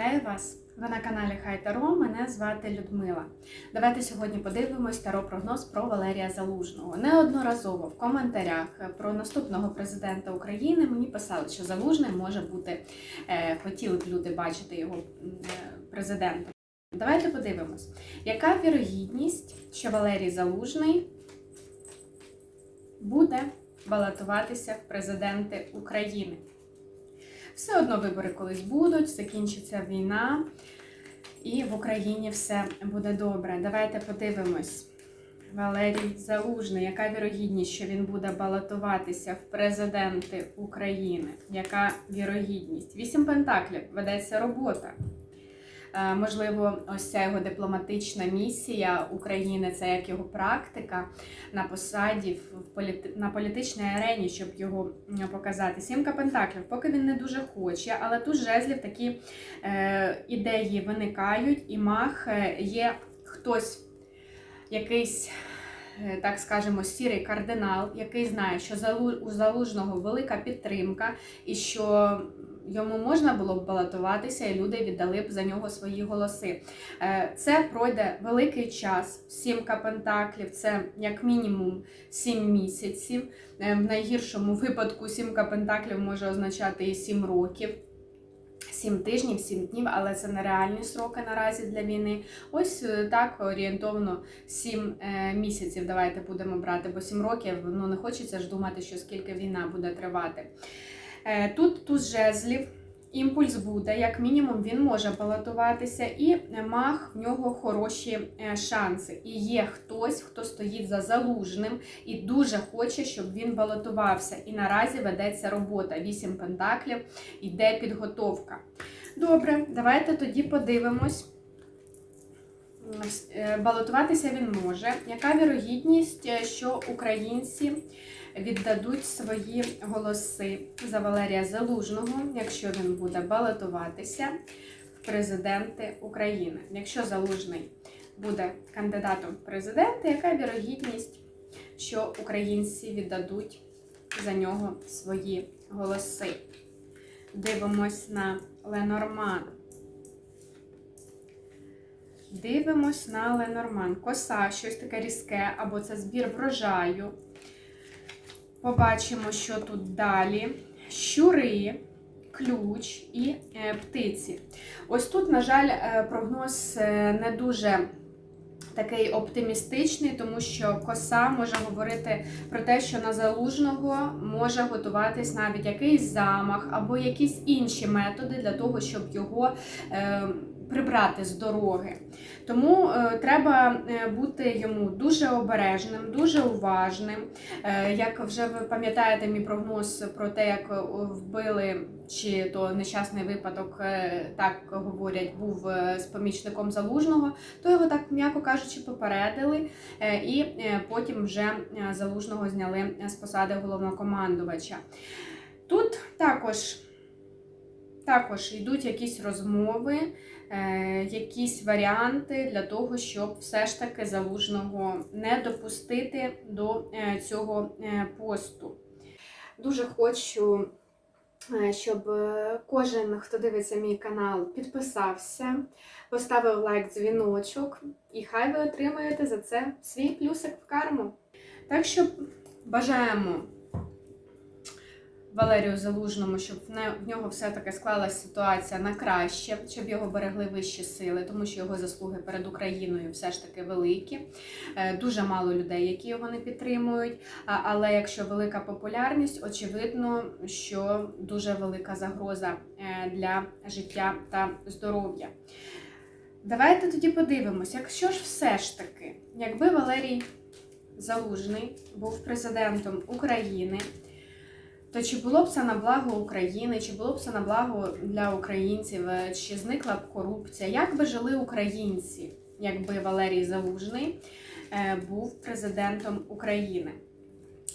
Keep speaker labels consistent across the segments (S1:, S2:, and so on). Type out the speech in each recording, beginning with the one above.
S1: Вітаю вас! Ви на каналі Хай Таро. Мене звати Людмила. Давайте сьогодні подивимось таро прогноз про Валерія Залужного. Неодноразово в коментарях про наступного президента України мені писали, що Залужний може бути, е, хотіли б люди бачити його е, президентом. Давайте подивимось, яка вірогідність, що Валерій Залужний буде балотуватися в президенти України. Все одно вибори колись будуть, закінчиться війна, і в Україні все буде добре. Давайте подивимось. Валерій Залужний, яка вірогідність, що він буде балотуватися в президенти України? Яка вірогідність? Вісім пентаклів, ведеться робота. Е, Можливо, ось ця його дипломатична місія України, це як його практика на посаді в політи... на політичній арені, щоб його показати. Сімка пентаклів, поки він не дуже хоче, але тут жезлів такі е, ідеї виникають, і мах е, є хтось, якийсь. е, Так скажемо, сірий кардинал, який знає, що у залужного велика підтримка, і що йому можна було б балотуватися, і люди віддали б за нього свої голоси. Е, Це пройде великий час, сімка пентаклів, це як мінімум сім місяців. Е, В найгіршому випадку сімка пентаклів може означати і сім років. Сім тижнів, сім днів, але це нереальні сроки наразі для війни. Ось е, так орієнтовно сім е, місяців. Давайте будемо брати, бо сім років ну не хочеться ж думати, що скільки війна буде тривати. Е, Тут туз жезлів, імпульс буде, як мінімум, він може балотуватися, і мах в нього хороші е, шанси. І є хтось, хто стоїть за залужним і дуже хоче, щоб він балотувався. І наразі ведеться робота. Вісім пентаклів, іде підготовка. Добре, давайте тоді подивимось. Е, Балотуватися він може. Яка вірогідність, е, що українці віддадуть свої голоси за Валерія Залужного, якщо він буде балотуватися в президенти України? Якщо Залужний буде кандидатом в президенти, яка вірогідність, що українці віддадуть за нього свої голоси? Дивимось на Ленорман. Дивимось на Ленорман. Коса, щось таке різке, або це збір врожаю. Побачимо, що тут далі. Щури, ключ і е, птиці. Ось тут, на жаль, е, прогноз е, не дуже такий оптимістичний, тому що коса може говорити про те, що на залужного може готуватись навіть якийсь замах або якісь інші методи для того, щоб його прибрати з дороги. Тому е, треба е, бути йому дуже обережним, дуже уважним. Е, як вже ви пам'ятаєте мій прогноз про те, як вбили, чи то нещасний випадок, так говорять, був з помічником залужного, то його так, м'яко кажучи, попередили, і потім вже залужного зняли з посади головнокомандувача. Тут також. Також йдуть якісь розмови, якісь варіанти для того, щоб все ж таки залужного не допустити до е, цього е, посту. Дуже хочу, е, щоб е, кожен, хто дивиться мій канал, підписався, поставив лайк, дзвіночок, і хай ви отримаєте за це свій плюсик в карму. Так що бажаємо. Валерію Залужному, щоб в нього все-таки склалася ситуація на краще, щоб його берегли вищі сили, тому що його заслуги перед Україною все ж таки великі. Е, Дуже мало людей, які його не підтримують. Але якщо велика популярність, очевидно, що дуже велика загроза е, для життя та здоров'я. Давайте тоді подивимось, якщо ж все ж таки, якби Валерій Залужний був президентом України. То чи було б це на благо України, чи було б це на благо для українців, е, чи зникла б корупція? Як би жили українці, якби Валерій Залужний е, був президентом України?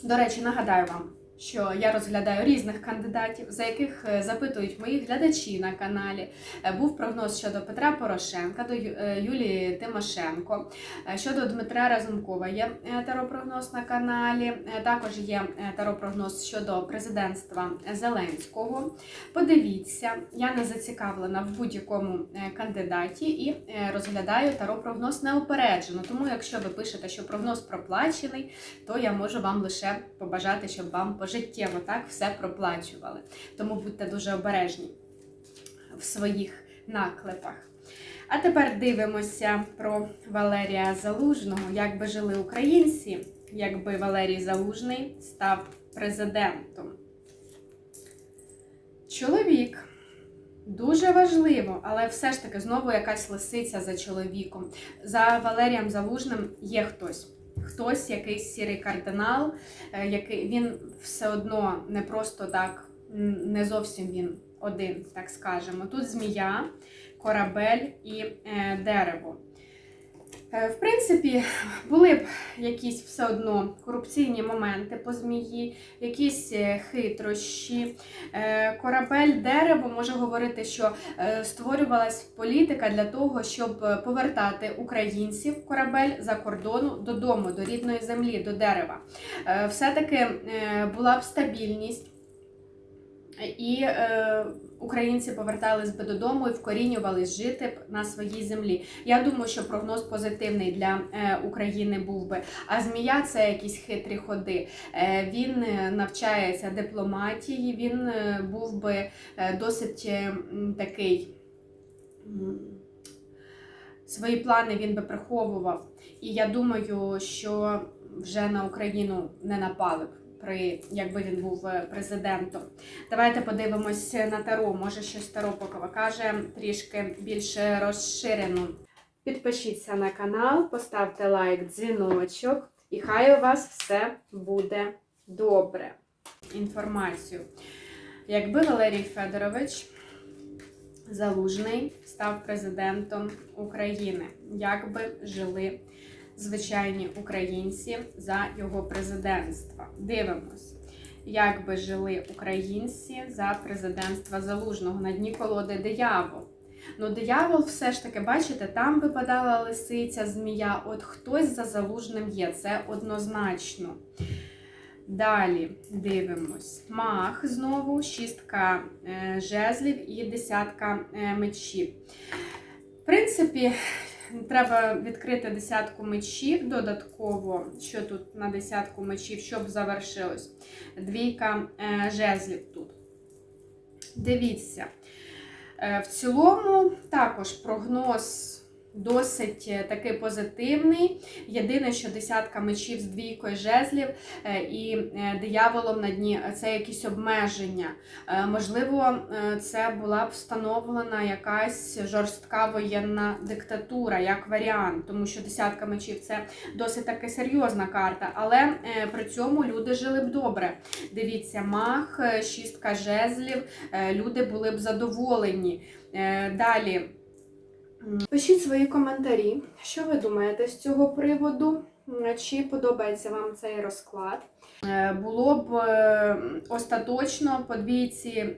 S1: До речі, нагадаю вам, що я розглядаю різних кандидатів, за яких е, запитують мої глядачі на каналі. Е, Був прогноз щодо Петра Порошенка, до е, Юлії Тимошенко, щодо Дмитра Разумкова є таропрогноз на каналі. Також є таропрогноз щодо президентства Зеленського. Подивіться, я не зацікавлена в будь-якому кандидаті і розглядаю таропрогноз неупереджено. Тому, якщо ви пишете, що прогноз проплачений, то я можу вам лише побажати, щоб вам пожиттєво так все проплачували. Тому будьте дуже обережні в своїх наклепах. А тепер дивимося про Валерія Залужного, як би жили українці, якби Валерій Залужний став президентом. Чоловік. Дуже важливо, але все ж таки знову якась лисиця за чоловіком. За Валерієм Залужним є хтось. Хтось, якийсь сірий кардинал, е, який він все одно не просто так, не зовсім він один, так скажемо. Тут змія, корабель і е, дерево. Е, В принципі, були б якісь все одно корупційні моменти по змії, якісь е, хитрощі. Е, Корабель дерево може говорити, що створювалась політика для того, щоб повертати українців корабель за кордону додому, до рідної землі, до дерева. Все-таки була б стабільність. І українці повертались би додому і вкорінювались жити на своїй землі. Я думаю, що прогноз позитивний для е, України був би. А змія це якісь хитрі ходи. Е, він е, навчається дипломатії, він був би досить такий. Свої плани він би приховував. І я думаю, що вже на Україну не напали б. При якби він був е, президентом, давайте подивимось на таро. Може, щось таро покаже трішки більш розширено. Підпишіться на канал, поставте лайк, дзвіночок, і хай у вас все буде добре. Інформацію. Якби Валерій Федорович Залужний став президентом України, як би жили звичайні українці за його президентства? Дивимось. Як би жили українці за президентства Залужного на дні колоди диявол. Ну, диявол, все ж таки, бачите, там випадала лисиця, змія. От хтось за залужним є, це однозначно. Далі дивимось. Мах знову, шістка е, жезлів і десятка е, мечів. В принципі, треба відкрити десятку мечів додатково, що тут на десятку мечів, щоб завершилось. Двійка е, жезлів тут. Дивіться. Е, В цілому також прогноз досить е, такий позитивний. Єдине, що десятка мечів з двійкою жезлів е, і е, дияволом на дні це якісь обмеження. Можливо, це була б встановлена якась жорстка воєнна диктатура як варіант, тому що десятка мечів це досить таки серйозна карта, але при цьому люди жили б добре. Дивіться, мах, шістка жезлів, люди були б задоволені. Далі. Пишіть свої коментарі, що ви думаєте з цього приводу, чи подобається вам цей розклад. Е, Було б е, остаточно по двійці е,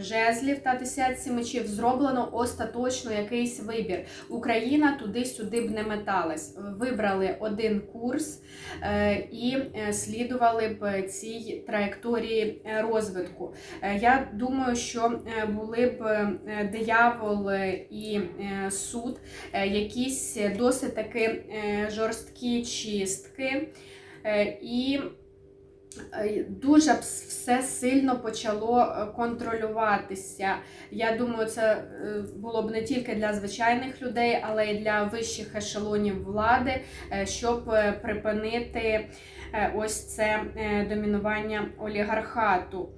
S1: жезлів та десятці мечів зроблено остаточно якийсь вибір. Україна туди-сюди б не металась. Вибрали один курс е, і е, слідували б цій траєкторії е, розвитку. Е, Я думаю, що е, були б е, диявол е, і е, суд, е, якісь досить таки е, жорсткі чистки. Е, І е, дуже все сильно почало е, контролюватися. Я думаю, це було б не тільки для звичайних людей, але й для вищих ешелонів влади, щоб припинити ось це домінування олігархату.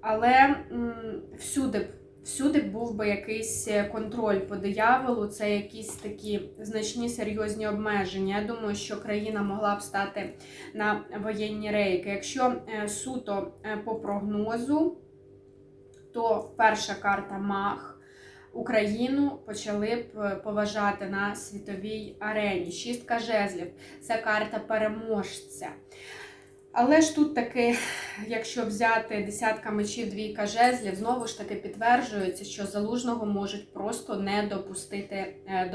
S1: Але всюди всюди був би якийсь е, контроль по дияволу, це якісь такі значні серйозні обмеження. Я думаю, що країна могла б стати на воєнні рейки. Якщо е, суто е, по прогнозу, то перша карта Мах. Україну почали б поважати на світовій арені. Шістка жезлів це карта переможця. Але ж тут таки, якщо взяти десятка мечів, двійка жезлів, знову ж таки підтверджується, що залужного можуть просто не допустити е, до